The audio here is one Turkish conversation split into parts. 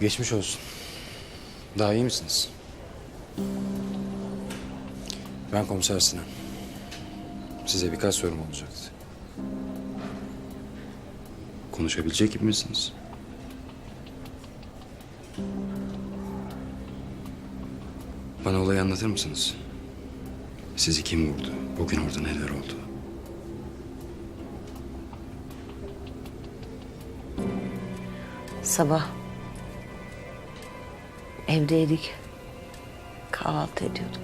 Geçmiş olsun. Daha iyi misiniz? Ben komiser Sinan. Size birkaç sorum olacaktı. Konuşabilecek gibi misiniz? Bana olayı anlatır mısınız? Sizi kim vurdu? Bugün orada neler oldu? Sabah evdeydik. Kahvaltı ediyorduk.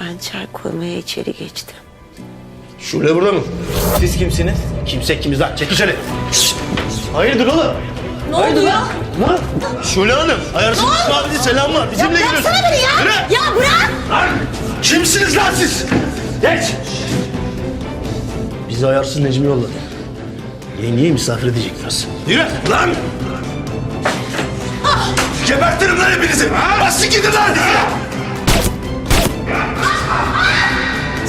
Ben çay koymaya içeri geçtim. Şule burada mı? Siz kimsiniz? Kimse kimiz lan? Çek. Şşş! Hayırdır oğlum? Ne oldu ya? Lan! Şule Hanım, ayarsız İsmail'in selam var. Bizimle geliyorsun. Bıraksana beni ya! Yürü! Ya bırak! Lan! Kimsiniz lan siz? Geç! Bizi ayarsız Necmi yolladı. Yengeye misafir edecekler. Yürü! Lan! Gebertirim lan hepinizi! Basın gidin lan!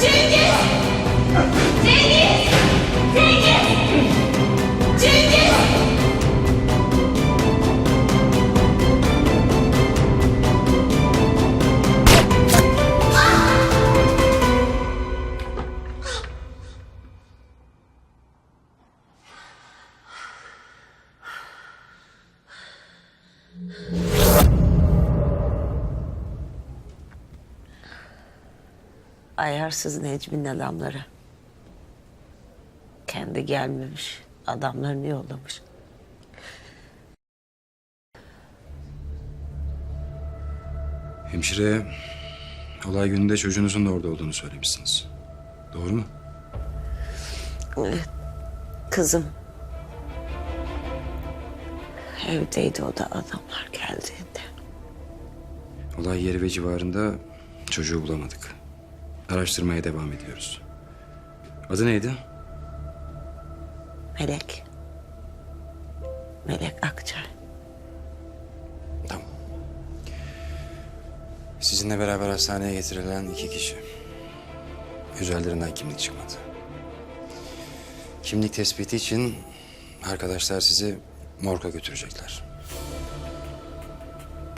Cengiz! Cengiz! Cengiz! Ayarsız Necmi'nin adamları. Kendi gelmemiş. Adamlarını yollamış. Hemşireye olay gününde çocuğunuzun da orada olduğunu söylemişsiniz. Doğru mu? Kızım. Evdeydi o da adamlar geldiğinde. Olay yeri ve civarında çocuğu bulamadık. Araştırmaya devam ediyoruz. Adı neydi? Melek. Melek Akçay. Tamam. Sizinle beraber hastaneye getirilen iki kişi. Üzerlerinden kimlik çıkmadı. Kimlik tespiti için arkadaşlar sizi morga götürecekler.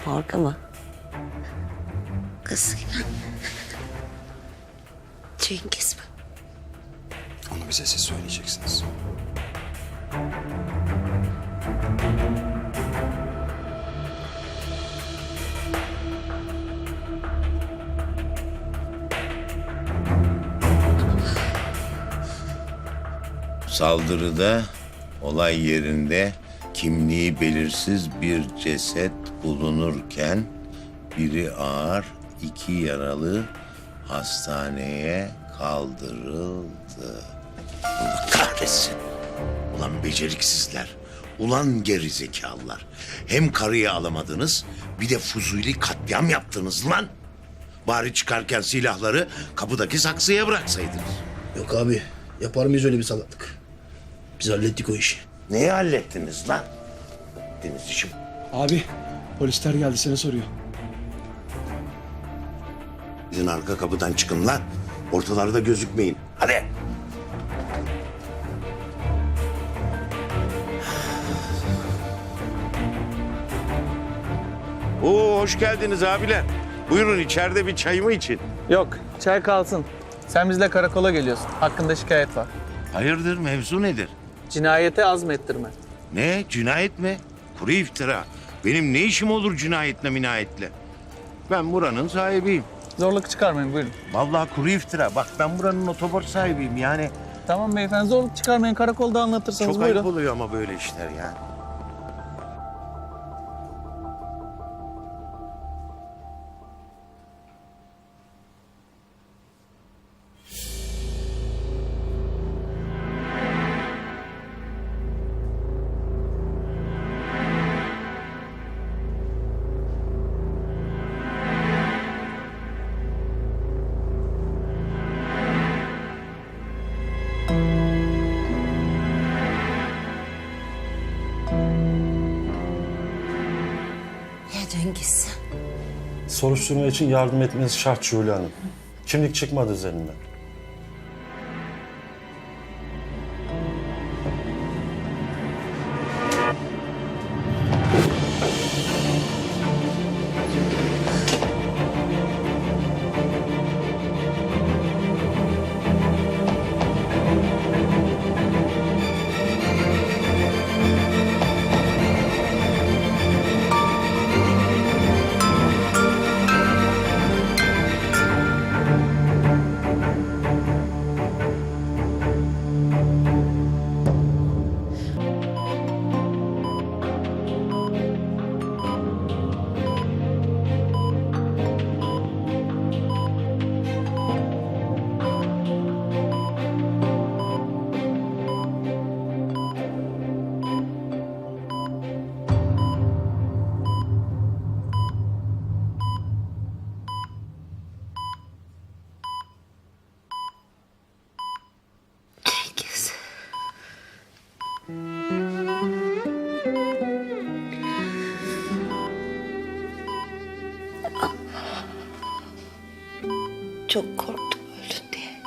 Morga mı? Kız. Cengiz mi? Onu bize siz söyleyeceksiniz. Saldırıda olay yerinde kimliği belirsiz bir ceset bulunurken biri ağır, iki yaralı hastaneye kaldırıldı. Allah kahretsin. Ulan beceriksizler. Ulan gerizekalılar. Hem karıyı alamadınız bir de fuzuli katliam yaptınız lan. Bari çıkarken silahları kapıdaki saksıya bıraksaydınız. Yok abi. Yapar mıyız öyle bir salaklık? Biz hallettik o işi. Neyi hallettiniz lan? Deniz işim. Abi polisler geldi seni soruyor. Gidin arka kapıdan çıkın lan. Ortalarda gözükmeyin. Hadi. Oo hoş geldiniz abiler. Buyurun içeride bir çayımı için. Yok, çay kalsın. Sen bizle karakola geliyorsun. Hakkında şikayet var. Hayırdır mevzu nedir? Cinayete azmettirme. Ne cinayet mi? Kuru iftira. Benim ne işim olur cinayetle minayetle? Ben buranın sahibiyim. Zorluk çıkarmayın buyurun. Vallahi kuru iftira. Bak ben buranın otobor sahibiyim yani. Tamam beyefendi zorluk çıkarmayın. Karakolda anlatırsanız Çok buyurun. ayıp oluyor ama böyle işler ya. Cengiz? Soruşturma için yardım etmeniz şart Şule Hanım. Kimlik çıkmadı üzerinden. Çok korktum öldün diye.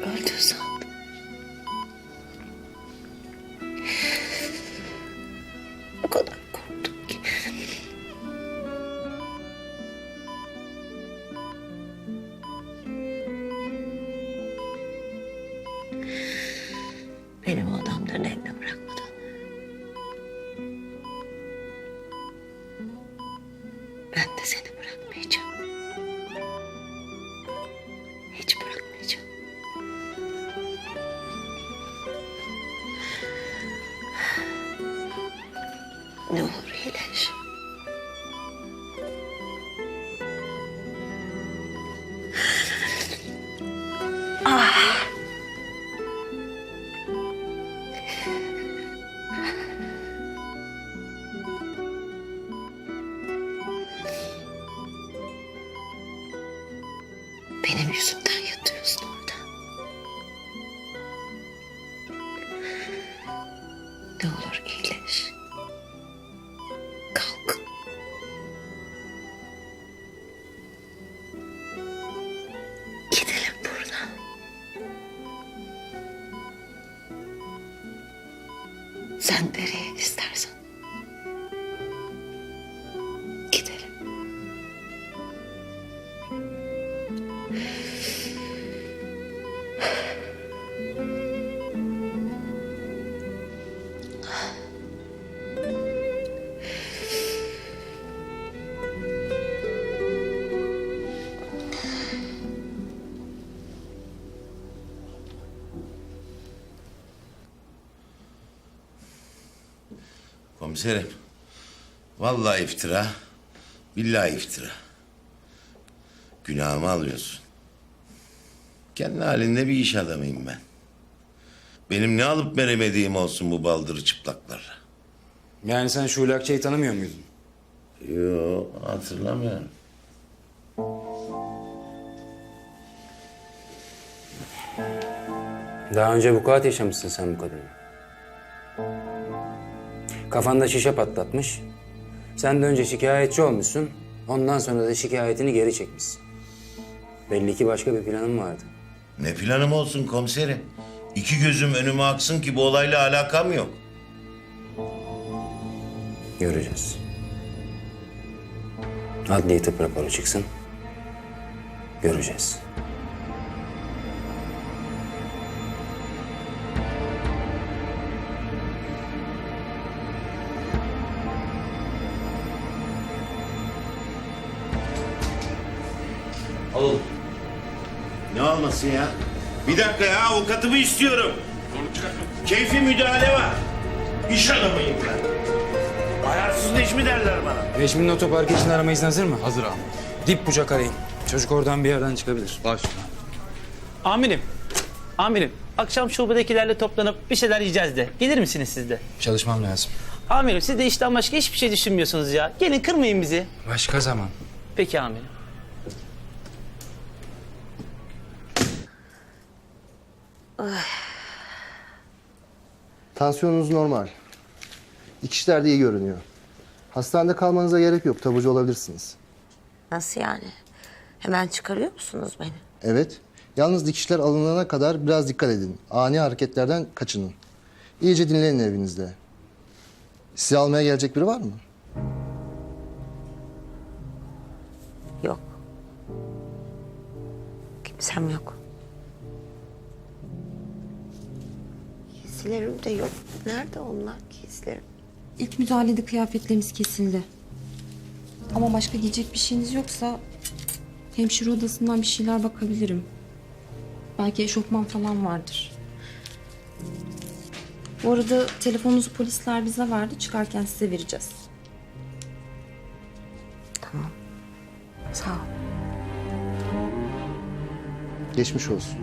Öldün sandım. O kadar korktum ki. Benim adamların eline bırakmadın. Ne olur iyileş. Benim yüzümden Sen nereye istersen. Komiserim. Vallahi iftira. Billahi iftira. Günahımı alıyorsun. Kendi halinde bir iş adamıyım ben. Benim ne alıp veremediğim olsun bu baldırı çıplaklarla. Yani sen Şule Akçay'ı tanımıyor muydun? Yo hatırlamıyorum. Daha önce vukuat yaşamışsın sen bu kadınla. Kafanda şişe patlatmış. Sen de önce şikayetçi olmuşsun. Ondan sonra da şikayetini geri çekmişsin. Belli ki başka bir planın vardı. Ne planım olsun komiserim? İki gözüm önüme aksın ki bu olayla alakam yok. Göreceğiz. Adli tıp raporu çıksın. Göreceğiz. Olması ya? Bir dakika ya avukatımı istiyorum. Keyfi müdahale var. İş adamıyım ben. Ayarsız Necmi derler bana. Reşmin'in otoparkı için arama izni hazır mı? Hazır abi. Dip bucak arayın. Çocuk oradan bir yerden çıkabilir. Baş. Amirim, amirim. Akşam şubedekilerle toplanıp bir şeyler yiyeceğiz de. Gelir misiniz siz de? Çalışmam lazım. Amirim siz de işten başka hiçbir şey düşünmüyorsunuz ya. Gelin kırmayın bizi. Başka zaman. Peki amirim. Tansiyonunuz normal. Dikişler de iyi görünüyor. Hastanede kalmanıza gerek yok. Tabucu olabilirsiniz. Nasıl yani? Hemen çıkarıyor musunuz beni? Evet. Yalnız dikişler alınana kadar biraz dikkat edin. Ani hareketlerden kaçının. İyice dinlenin evinizde. Sizi almaya gelecek biri var mı? Yok. Kimsem yok. Giysilerim de yok. Nerede onlar giysilerim? İlk müdahalede kıyafetleriniz kesildi. Ama başka giyecek bir şeyiniz yoksa hemşire odasından bir şeyler bakabilirim. Belki eşofman falan vardır. Bu arada telefonunuzu polisler bize verdi. Çıkarken size vereceğiz. Tamam. Sağ ol. Geçmiş olsun.